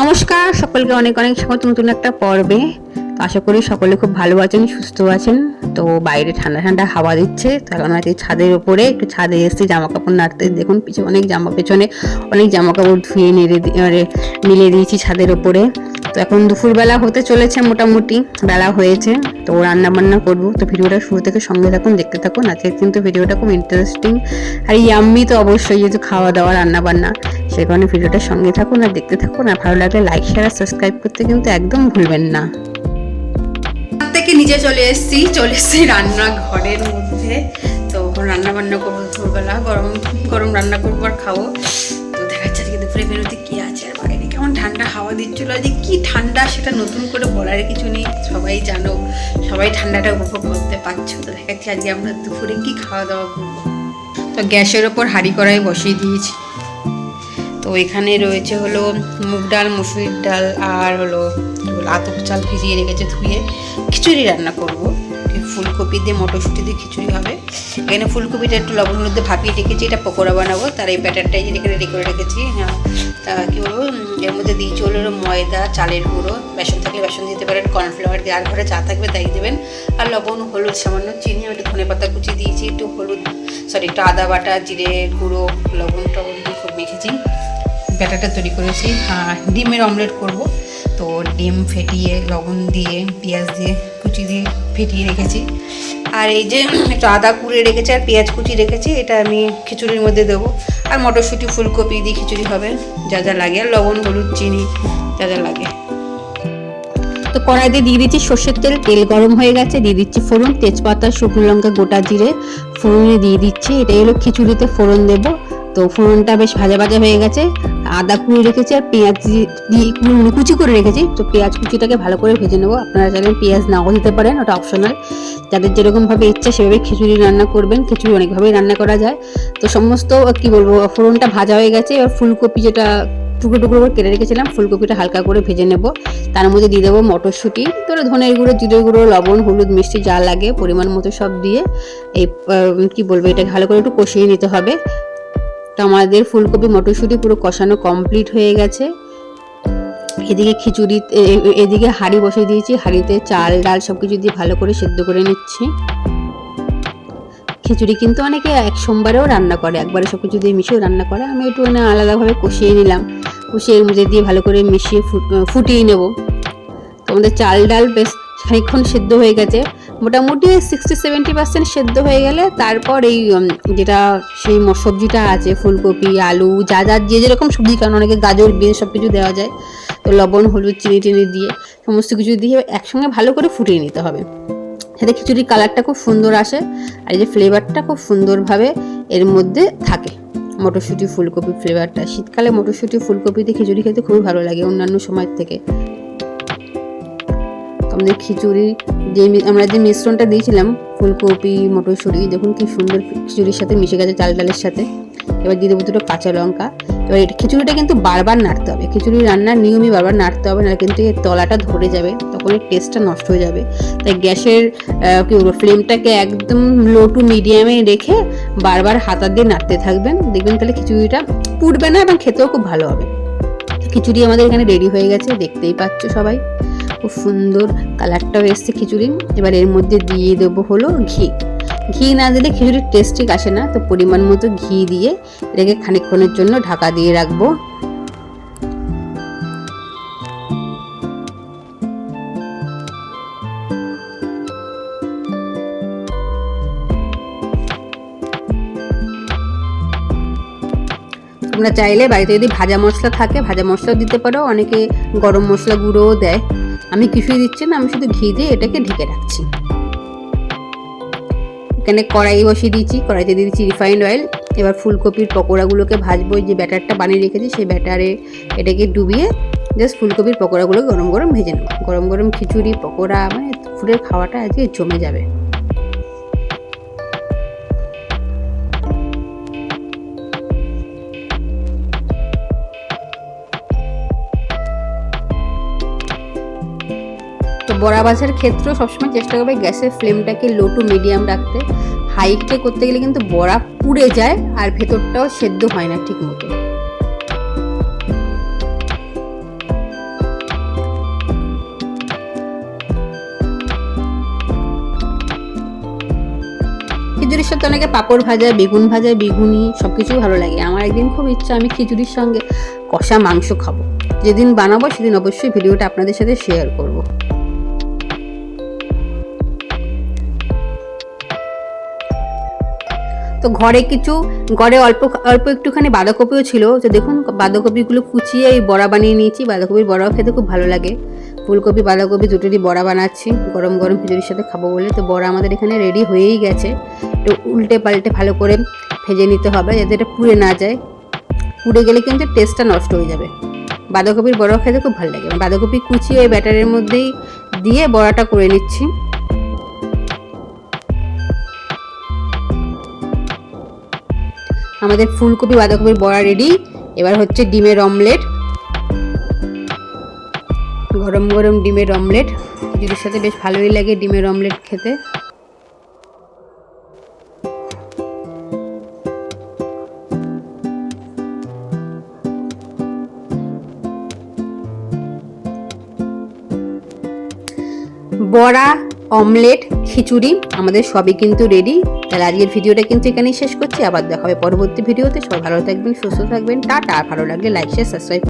নমস্কার, সকলকে অনেক অনেক স্বাগত নতুন একটা পর্বে। তো আশা করি সকলে খুব ভালো আছেন, সুস্থ আছেন। তো বাইরে ঠান্ডা ঠান্ডা হাওয়া দিচ্ছে, তার কারণ আজকে ছাদের ওপরে একটু ছাদে এসেছি জামা কাপড় নাড়তে, দেখুন পিছনে অনেক জামা পেছনে অনেক জামা কাপড় ধুয়ে নেড়ে মিলিয়ে দিয়েছি ছাদের ওপরে তো এখন দুপুরবেলা হতে চলেছে মোটামুটি, বেলা হয়েছে, তো রান্না বান্না করব। তো ভিডিওটা শুরু থেকে সঙ্গে থাকুন, দেখতে থাকুন। আজকে কিন্তু ভিডিওটা খুব ইন্টারেস্টিং আর ইয়াম্মি তো অবশ্যই যেহেতু খাওয়া দাওয়া রান্না বান্না সেই কারণে ভিডিওটা সঙ্গে থাকুন আর দেখতে থাকুন। আর ভালো লাগলে লাইক শেয়ার আর সাবস্ক্রাইব করতে কিন্তু একদম ভুলবেন না। থেকে নিচে চলে এসেছি চলে এসেছি রান্নাঘরের মধ্যে। তো রান্না বান্না করব দুপুরবেলা। গরম গরম রান্না করব আর খাব। তো দেখা যাচ্ছে আজকে দুপুরে বেরোতে কি আছে। কেমন ঠান্ডা হাওয়া দিচ্ছিল, যে কি ঠান্ডা সেটা নতুন করে বলার কিছু নেই, সবাই জানো, সবাই ঠান্ডাটা উপভোগ করতে পারছ। তো দেখা যাচ্ছে আজকে আমরা দুপুরে কি খাওয়া দাওয়া করব। তো গ্যাসের ওপর হাঁড়ি কড়াই বসিয়ে দিয়েছি। তো এখানে রয়েছে হলো মুগ ডাল, মুসুরির ডাল, আর হলো আতপ চাল ভিজিয়ে রেখেছে ধুয়ে। খিচুড়ি রান্না করব। ফুলকপি দিয়ে মটরশুঁটি দিয়ে খিচুড়ি হবে। এখানে ফুলকপিটা একটু লবণ দিয়ে ভাপিয়ে রেখেছি, এটা পকোড়া বানাবো। তার এই ব্যাটারটাই এখানে রেডি করে রেখেছি হ্যাঁ। তা কী বলব এর মধ্যে দিয়েছি হলো ময়দা, চালের গুঁড়ো। বেসন থাকলে বেসন দিতে পারেন কর্নফ্লাওয়ার দিয়ে। আর ঘরে চা থাকবে তাই দেবেন। আর লবণ, হলুদ, সামান্য চিনি একটু ধনে পাতা কুচি দিয়েছি, একটু হলুদ সরি একটু আদা বাটা, জিরে গুঁড়ো, লবণ টবণ দিয়ে খুব মেখেছি। ব্যাটারটা তৈরি করেছি। আর ডিমের অমলেট করব। তো ডিম ফেটিয়ে, লবণ দিয়ে, পেঁয়াজ দিয়ে কুচি দিয়ে ফেটিয়ে রেখেছি। আর এই যে একটু আদা কুড়ে রেখেছি আর পেঁয়াজ কুচি রেখেছি, এটা আমি খিচুড়ির মধ্যে দেবো। আর মটরশুঁটি, ফুলকপি দিয়ে খিচুড়ি হবে, যা যা লাগে। আর লবণ, হলুদ, চিনি, যা যা লাগে। তো কড়াইতে দিয়ে দিয়ে দিচ্ছি সর্ষের তেল। তেল গরম হয়ে গেছে, দিয়ে দিচ্ছি ফোড়ন, তেজপাতা, শুকনো লঙ্কা, গোটা জিরে। ফোড়নে দিয়ে দিচ্ছি, এটাই হলো খিচুড়িতে ফোড়ন দেবো। তো ফোড়নটা বেশ ভাজা ভাজা হয়ে গেছে। আদা কুড়ি রেখেছি আর পেঁয়াজ দিয়ে কুচি করে রেখেছি। তো পেঁয়াজ কুচিটাকে ভালো করে ভেজে নেব। আপনারা চাইলে পেঁয়াজ নাও দিতে পারেন, ওটা অপশনাল যাদের যেরকমভাবে ইচ্ছা সেভাবে খিচুড়ি রান্না করবেন। খিচুড়ি অনেকভাবেই রান্না করা যায়। তো সমস্ত, কি বলব, ফোড়নটা ভাজা হয়ে গেছে। এবার ফুলকপি যেটা টুকরো টুকরো করে কেটে রেখেছিলাম, ফুলকপিটা হালকা করে ভেজে নেব। তার মধ্যে দিয়ে দেবো মটরশুঁটি তোর ধনের গুঁড়ো, জিরের গুঁড়ো, লবণ, হলুদ, মিষ্টি, যা লাগে পরিমাণ মতো সব দিয়ে এই কী বলব, এটাকে ভালো করে একটু কষিয়ে নিতে হবে। তো আমাদের ফুলকপি, মটরশুঁটি পুরো কষানো কমপ্লিট হয়ে গেছে। এদিকে খিচুড়ি এদিকে হাঁড়ি বসিয়ে দিয়েছি। হাঁড়িতে চাল, ডাল সব কিছু দিয়ে ভালো করে সেদ্ধ করে নিচ্ছি। খিচুড়ি কিন্তু অনেকে এক সোমবারেও রান্না করে, একবারে সব কিছু দিয়ে মিশিয়েও রান্না করে। আমি একটু মানে আলাদাভাবে কষিয়ে নিলাম। কষিয়ে এর মধ্যে দিয়ে ভালো করে মিশিয়ে ফুট- ফুটিয়ে নেব। তো আমাদের চাল, ডাল বেশ খানিক্ষণ সেদ্ধ হয়ে গেছে। মোটামুটি সিক্সটি সেভেন্টি পার্সেন্ট সেদ্ধ হয়ে গেলে তারপর এই যেটা সেই সবজিটা আছে, ফুলকপি, আলু, যা যা, যে যেরকম সবজি, কারণ অনেকে গাজর বিন সব কিছু দেওয়া যায়, তো লবণ, হলুদ, চিনি, টিনি দিয়ে সমস্ত কিছু দিয়ে একসঙ্গে ভালো করে ফুটিয়ে নিতে হবে। যাতে খিচুড়ির কালারটা খুব সুন্দর আসে, আর এই যে ফ্লেভারটা খুব সুন্দরভাবে এর মধ্যে থাকে। মটরশুঁটি, ফুলকপি ফ্লেভারটা শীতকালে মটরশুঁটি, ফুলকপিতে খিচুড়ি খেতে খুবই ভালো লাগে অন্যান্য সময়ের থেকে। আমাদের খিচুড়ি, যে আমরা যে মিশ্রণটা দিয়েছিলাম, ফুলকপি, মটরশুঁটি, দেখুন কি সুন্দর খিচুড়ির সাথে মিশে গেছে চাল ডালের সাথে। এবার দিয়ে দেবো দুটো কাঁচা লঙ্কা। এবার এটা খিচুড়িটা কিন্তু বারবার নাড়তে হবে। খিচুড়ি রান্নার নিয়মই বারবার নাড়তে হবে না কিন্তু এর তলাটা ধরে যাবে, তখন এর টেস্টটা নষ্ট হয়ে যাবে। তাই গ্যাসের কি বলব ফ্লেমটাকে একদম লো টু মিডিয়ামে রেখে বারবার হাতা দিয়ে নাড়তে থাকবেন। দেখবেন তাহলে খিচুড়িটা পুড়বে না এবং খেতেও খুব ভালো হবে। খিচুড়ি আমাদের এখানে রেডি হয়ে গেছে, দেখতেই পাচ্ছ সবাই। খুব সুন্দর কালারটাও এসছে খিচুড়ি। এবার এর মধ্যে দিয়ে দেবো হলো ঘি। ঘি না দিলে খিচুড়ির টেস্ট ঠিক আসে না, তো পরিমাণ মতো ঘি দিয়ে এটাকে খানিকক্ষণের জন্য ঢাকা দিয়ে রাখব। তোমরা চাইলে বাড়িতে যদি ভাজা মশলা থাকে, ভাজা মশলাও দিতে পারো। অনেকে গরম মশলা গুঁড়োও দেয়। আমি কিছুই দিচ্ছি না, আমি শুধু ঘি দিয়ে এটাকে ঢেকে রাখছি। এখানে কড়াই বসিয়ে দিয়েছি, কড়াইতে দিয়ে দিচ্ছি রিফাইন্ড অয়েল এবার ফুলকপির পকোড়াগুলোকে ভাজবো, যে ব্যাটারটা বানিয়ে রেখেছি, সেই ব্যাটারে এটাকে ডুবিয়ে জাস্ট ফুলকপির পকোড়াগুলো গরম গরম ভেজে নেব। গরম গরম খিচুড়ি, পকোড়া মানে ফুলের খাওয়াটা আজকে জমে যাবে। বড়া ভাজার ক্ষেত্রেও সবসময় চেষ্টা করবে গ্যাসের ফ্লেমটাকে লো টু মিডিয়াম রাখতে। হাইটে করতে গেলে কিন্তু বড়া পুড়ে যায় আর ভেতরটাও সেদ্ধ হয় না ঠিক মতো খিচুড়ির সাথে অনেকে পাঁপড় ভাজা, বেগুন ভাজা, বেগুনি সব কিছুই ভালো লাগে। আমার একদিন খুব ইচ্ছা আমি খিচুড়ির সঙ্গে কষা মাংস খাব। যেদিন বানাবো সেদিন অবশ্যই ভিডিওটা আপনাদের সাথে শেয়ার করব। তো ঘরে কিছু, ঘরে অল্প অল্প একটুখানি বাঁধাকপিও ছিল। তো দেখুন, বাঁধাকপিগুলো কুচিয়ে এই বড়া বানিয়ে নিয়েছি। বাঁধাকপির বড়াও খেতে খুব ভালো লাগে। ফুলকপি, বাঁধাকপি দুটোরই বড়া বানাচ্ছি। গরম গরম খিচুড়ির সাথে খাব বলে। তো বড়া আমাদের এখানে রেডি হয়েই গেছে। তো উল্টে পাল্টে ভালো করে ভেজে নিতে হবে যাতে এটা পুড়ে না যায়। পুড়ে গেলে কিন্তু টেস্টটা নষ্ট হয়ে যাবে। বাঁধাকপির বড়া খেতে খুব ভালো লাগে। বাঁধাকপি কুচিয়ে এই ব্যাটারের মধ্যেই দিয়ে বড়াটা করে নিচ্ছি। আমাদের ফুলকপি বাঁধাকপির বড়া রেডি এবার হচ্ছে ডিমের অমলেট গরম গরম ডিমের অমলেট খিচুড়ির সাথে বেশ ভালোই লাগে ডিমের অমলেট খেতে। বড়া অমলেট খিচুড়ি আমাদের সবই কিন্তু রেডি তাহলে আজকের ভিডিওটা কিন্তু এখানেই শেষ করছি। আবার দেখা হবে পরবর্তী ভিডিওতে। সবাই ভালো থাকবেন, সুস্থ থাকবেন। টাটা। ভালো লাগলে লাইক শেয়ার সাবস্ক্রাইব